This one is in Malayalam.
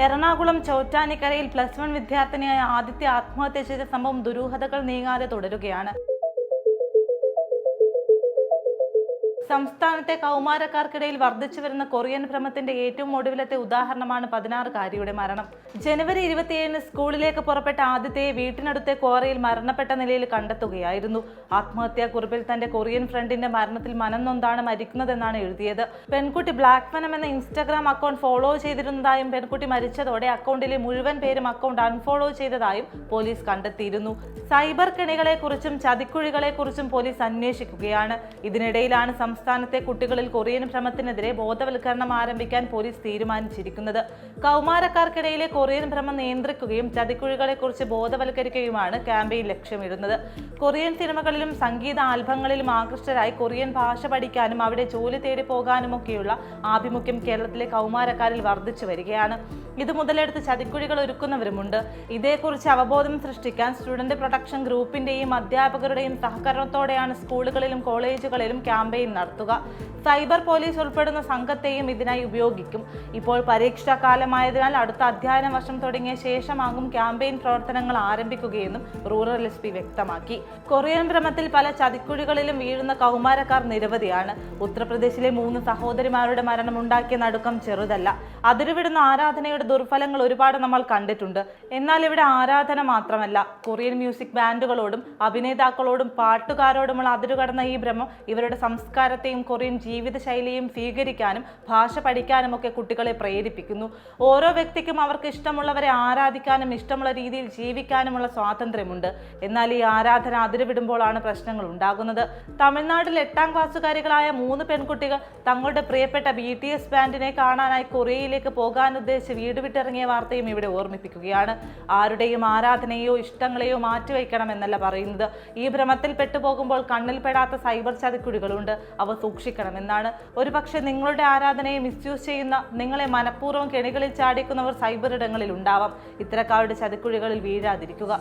എറണാകുളം ചോറ്റാനിക്കരയിൽ പ്ലസ് വൺ വിദ്യാർത്ഥിനിയായ ആദിത്യ ആത്മഹത്യ ചെയ്ത സംഭവം ദുരൂഹതകൾ നീങ്ങാതെ തുടരുകയാണ്. സംസ്ഥാനത്തെ കൗമാരക്കാർക്കിടയിൽ വർദ്ധിച്ചു വരുന്ന കൊറിയൻ ഭ്രമത്തിന്റെ ഏറ്റവും ഒടുവിലത്തെ ഉദാഹരണമാണ് പതിനാറുകാരിയുടെ മരണം. ജനുവരി ഇരുപത്തിയേഴിന് സ്കൂളിലേക്ക് പുറപ്പെട്ട ആദ്യത്തെ വീട്ടിനടുത്തെ കോറയിൽ മരണപ്പെട്ട നിലയിൽ കണ്ടെത്തുകയായിരുന്നു. ആത്മഹത്യാ കുറിപ്പിൽ തന്റെ കൊറിയൻ ഫ്രണ്ടിന്റെ മരണത്തിൽ മനം നൊന്താണ് മരിക്കുന്നതെന്നാണ് എഴുതിയത്. പെൺകുട്ടി ബ്ലാക്ക് മനം എന്ന ഇൻസ്റ്റാഗ്രാം അക്കൗണ്ട് ഫോളോ ചെയ്തിരുന്നതായും പെൺകുട്ടി മരിച്ചതോടെ അക്കൗണ്ടിലെ മുഴുവൻ പേരും അക്കൗണ്ട് അൺഫോളോ ചെയ്തതായും പോലീസ് കണ്ടെത്തിയിരുന്നു. സൈബർ കെണികളെക്കുറിച്ചും ചതിക്കുഴികളെക്കുറിച്ചും പോലീസ് അന്വേഷിക്കുകയാണ്. ഇതിനിടയിലാണ് സംസ്ഥാനത്തെ കുട്ടികളിൽ കൊറിയൻ ഭ്രമത്തിനെതിരെ ബോധവൽക്കരണം ആരംഭിക്കാൻ പോലീസ് തീരുമാനിച്ചിരിക്കുന്നത്. കൗമാരക്കാർക്കിടയിലെ കൊറിയൻ ഭ്രമം നിയന്ത്രിക്കുകയും ചതിക്കുഴികളെക്കുറിച്ച് ബോധവൽക്കരിക്കുകയുമാണ് ക്യാമ്പയിൻ ലക്ഷ്യമിടുന്നത്. കൊറിയൻ സിനിമകളിലും സംഗീത ആൽബങ്ങളിലും ആകൃഷ്ടരായി കൊറിയൻ ഭാഷ പഠിക്കാനും അവിടെ ജോലി തേടി പോകാനുമൊക്കെയുള്ള ആഭിമുഖ്യം കേരളത്തിലെ കൗമാരക്കാരിൽ വർദ്ധിച്ചു വരികയാണ്. ഇത് മുതലെടുത്ത് ചതിക്കുഴികൾ ഒരുക്കുന്നവരുമുണ്ട്. ഇതേക്കുറിച്ച് അവബോധം സൃഷ്ടിക്കാൻ സ്റ്റുഡന്റ് പ്രൊട്ടക്ഷൻ ഗ്രൂപ്പിന്റെയും അധ്യാപകരുടെയും സഹകരണത്തോടെയാണ് സ്കൂളുകളിലും കോളേജുകളിലും ക്യാമ്പയിൻ നടത്തുക സൈബർ പോലീസ് ഉൾപ്പെടുന്ന സംഘത്തെയും ഇതിനായി ഉപയോഗിക്കും. ഇപ്പോൾ പരീക്ഷാ കാലമായതിനാൽ അടുത്ത അധ്യയന വർഷം തുടങ്ങിയ ശേഷമാകും ക്യാമ്പയിൻ പ്രവർത്തനങ്ങൾ ആരംഭിക്കുകയെന്നും റൂറൽ എസ് പി വ്യക്തമാക്കി. കൊറിയൻ ഭ്രമത്തിൽ പല ചതിക്കുഴികളിലും വീഴുന്ന കൗമാരക്കാർ നിരവധിയാണ്. ഉത്തർപ്രദേശിലെ മൂന്ന് സഹോദരിമാരുടെ മരണം ഉണ്ടാക്കിയ നടുക്കം ചെറുതല്ല. അതിരുവിടുന്ന ആരാധനയുടെ ദുർഫലങ്ങൾ ഒരുപാട് നമ്മൾ കണ്ടിട്ടുണ്ട്. എന്നാൽ ഇവിടെ ആരാധന മാത്രമല്ല. കൊറിയൻ മ്യൂസിക് ബാൻഡുകളോടും അഭിനേതാക്കളോടും പാട്ടുകാരോടുമുള്ള അതിരുകടന്ന ഈ ഭ്രമം ഇവരുടെ സംസ്കാരത്തെയും കൊറിയൻ ജീവിതശൈലിയും സ്വീകരിക്കാനും ഭാഷ പഠിക്കാനും ഒക്കെ കുട്ടികളെ പ്രേരിപ്പിക്കുന്നു. ഓരോ വ്യക്തിക്കും അവർക്ക് ഇഷ്ടമുള്ളവരെ ആരാധിക്കാനും ഇഷ്ടമുള്ള രീതിയിൽ ജീവിക്കാനുമുള്ള സ്വാതന്ത്ര്യമുണ്ട്. എന്നാൽ ഈ ആരാധന അതിരുവിടുമ്പോഴാണ് പ്രശ്നങ്ങൾ ഉണ്ടാകുന്നത്. തമിഴ്നാട്ടിൽ എട്ടാം ക്ലാസ്സുകാരികളായ മൂന്ന് പെൺകുട്ടികൾ തങ്ങളുടെ പ്രിയപ്പെട്ട ബി ടി എസ് ബാൻഡിനെ കാണാനായി കൊറിയയിലേക്ക് പോകാൻ ഉദ്ദേശിച്ച് വീട് വിട്ടിറങ്ങിയ വാർത്തയും ഇവിടെ ഓർമ്മിപ്പിക്കുകയാണ്. ആരുടെയും ആരാധനയോ ഇഷ്ടങ്ങളെയോ മാറ്റിവെക്കണമെന്നല്ല പറയുന്നത്. ഈ ഭ്രമത്തിൽ പെട്ടുപോകുമ്പോൾ കണ്ണിൽപ്പെടാത്ത സൈബർ ചതിക്കുഴികളുണ്ട്. അവ സൂക്ഷിക്കണമെന്നാണ് ഒരുപക്ഷെ നിങ്ങളുടെ ആരാധനയെ മിസ്യൂസ് ചെയ്യുന്ന നിങ്ങളെ മനഃപൂർവം കെണികളിൽ ചാടിക്കുന്നവർ സൈബർ ഇടങ്ങളിൽ ഉണ്ടാവാം. ഇത്തരക്കാരുടെ ചതിക്കുഴികളിൽ വീഴാതിരിക്കുക.